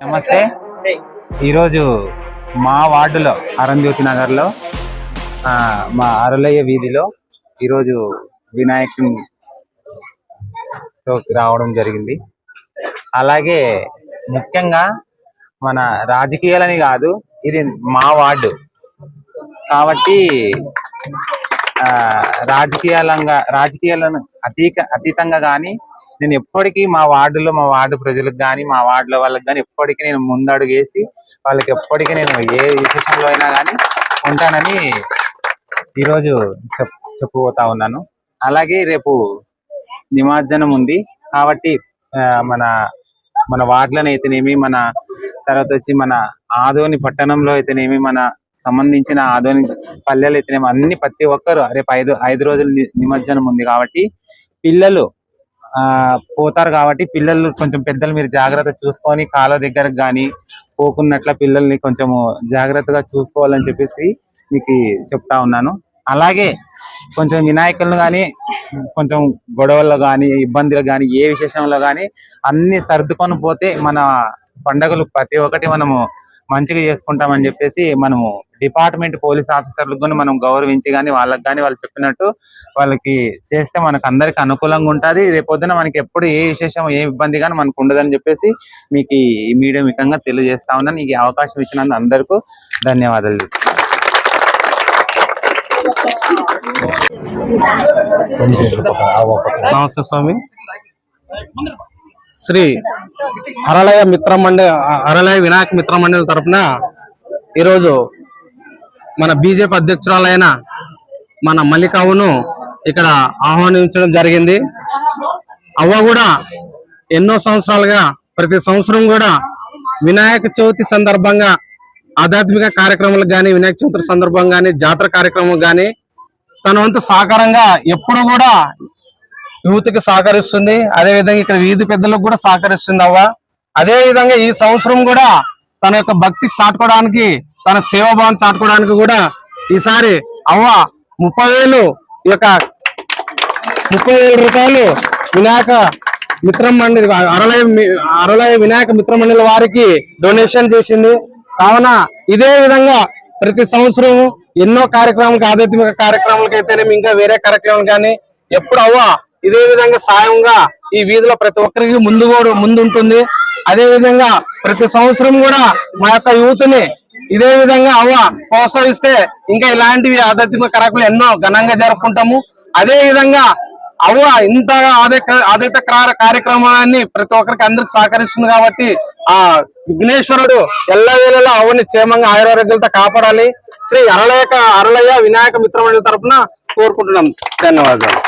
నమస్తే. ఈరోజు మా వార్డులో అరంజ్యోతి నగర్లో ఆ, మా అరలయ్య వీధిలో ఈరోజు వినాయకుని తో- రావడం జరిగింది. అలాగే ముఖ్యంగా మన రాజకీయాలని కాదు ఇది మా వార్డు. కాబట్టి ఆ, రాజకీయాలంగా రాజకీయాలను అతీక అతీతంగా కానీ నేను ఎప్పటికీ మా వార్డులో మా వార్డు ప్రజలకు కానీ మా వార్డుల వాళ్ళకి కానీ ఎప్పటికీ నేను ముందడుగేసి వాళ్ళకి ఎప్పటికీ నేను ఏ విశేషంలో అయినా కానీ ఉంటానని ఈరోజు చెప్ చెప్పబోతా ఉన్నాను. అలాగే రేపు నిమజ్జనం ఉంది కాబట్టి ఆ, మన మన వార్డులను అయితేనేమి మన తర్వాత వచ్చి మన ఆదోని పట్టణంలో అయితేనేమి మన సంబంధించిన ఆదోని పల్లెలు అయితేనేమి అన్ని ప్రతి ఒక్కరు రేపు ఐదు ఐదు రోజులు నిమజ్జనం ఉంది కాబట్టి పిల్లలు పోతారు కాబట్టి పిల్లలు కొంచెం పెద్దలు మీరు జాగ్రత్త చూసుకొని కాలువ దగ్గరకు కానీ పోకున్నట్ల పిల్లల్ని కొంచెము జాగ్రత్తగా చూసుకోవాలని చెప్పేసి మీకు చెప్తా ఉన్నాను. అలాగే కొంచెం వినాయకులను కానీ కొంచెం గొడవల్లో కానీ ఇబ్బందులు కానీ ఏ విశేషంలో కానీ అన్ని సర్దుకొని పోతే మన పండగలు ప్రతి ఒక్కటి మనము మంచిగా చేసుకుంటామని చెప్పేసి మనము డిపార్ట్మెంట్ పోలీస్ ఆఫీసర్లకు కూడా మనం గౌరవించి కానీ వాళ్ళకి కానీ వాళ్ళు చెప్పినట్టు వాళ్ళకి చేస్తే మనకు అందరికి అనుకూలంగా ఉంటుంది. రేపొద్దున మనకి ఎప్పుడు ఏ విశేషం ఏ ఇబ్బంది కానీ మనకు ఉండదని చెప్పేసి మీకు ఈ మీడియం ముఖంగా తెలియజేస్తా ఉన్నాను. నీకు ఈ అవకాశం ఇచ్చినందుకు అందరికీ ధన్యవాదాలు నమస్తే స్వామి. శ్రీ హరళయ మిత్ర మండలి హరళయ వినాయక మిత్ర మండలి తరపున ఈరోజు మన బీజేపీ అధ్యక్షురాలైన మన మల్లికావును ఇక్కడ ఆహ్వానించడం జరిగింది. అవ్వ కూడా ఎన్నో సంవత్సరాలుగా ప్రతి సంవత్సరం కూడా వినాయక చవితి సందర్భంగా ఆధ్యాత్మిక కార్యక్రమాలకు కానీ వినాయక చవితి సందర్భంగా కానీ జాతర కార్యక్రమం కానీ తన వంతు సహకారంగా ఎప్పుడు కూడా యూత్కి సహకరిస్తుంది. అదే విధంగా ఇక్కడ వీధి పెద్దలకు కూడా సహకరిస్తుంది అవ్వ. అదే విధంగా ఈ సంవత్సరం కూడా తన యొక్క భక్తి చాటుకోవడానికి తన సేవాభావం చాటుకోవడానికి కూడా ఈసారి అవ్వ ముప్పై వేలు ఈ యొక్క ముప్పై వేల రూపాయలు వినాయక మిత్రం మండలి అరలయ అరలయ వినాయక మిత్ర మండలి వారికి డొనేషన్ చేసింది. కావున ఇదే విధంగా ప్రతి సంవత్సరం ఎన్నో కార్యక్రమాలకు ఆధ్యాత్మిక కార్యక్రమాలకు అయితేనేమి ఇంకా వేరే కార్యక్రమాలు కానీ ఎప్పుడు అవ్వ ఇదే విధంగా సాయంగా ఈ వీధిలో ప్రతి ఒక్కరికి ముందు కూడా ముందుంటుంది. అదే విధంగా ప్రతి సంవత్సరం కూడా మా యొక్క యూత్ని ఇదే విధంగా అవ్వ ప్రోత్సహిస్తే ఇంకా ఇలాంటివి ఆధ్యాత్మిక కార్యక్రమాలు ఎన్నో ఘనంగా జరుపుకుంటాము. అదే విధంగా అవ్వ ఇంతగా ఆదిత కార్యక్రమాన్ని ప్రతి ఒక్కరికి అందరికి సహకరిస్తుంది కాబట్టి ఆ విఘ్నేశ్వరుడు ఎల్లవేళలా అవ్వని క్షేమంగా ఆయురారోగ్యంతో కాపాడాలి. శ్రీ అరళయక అరలయ్య వినాయక మిత్రమండలి తరఫున కోరుకుంటున్నాం. ధన్యవాదాలు.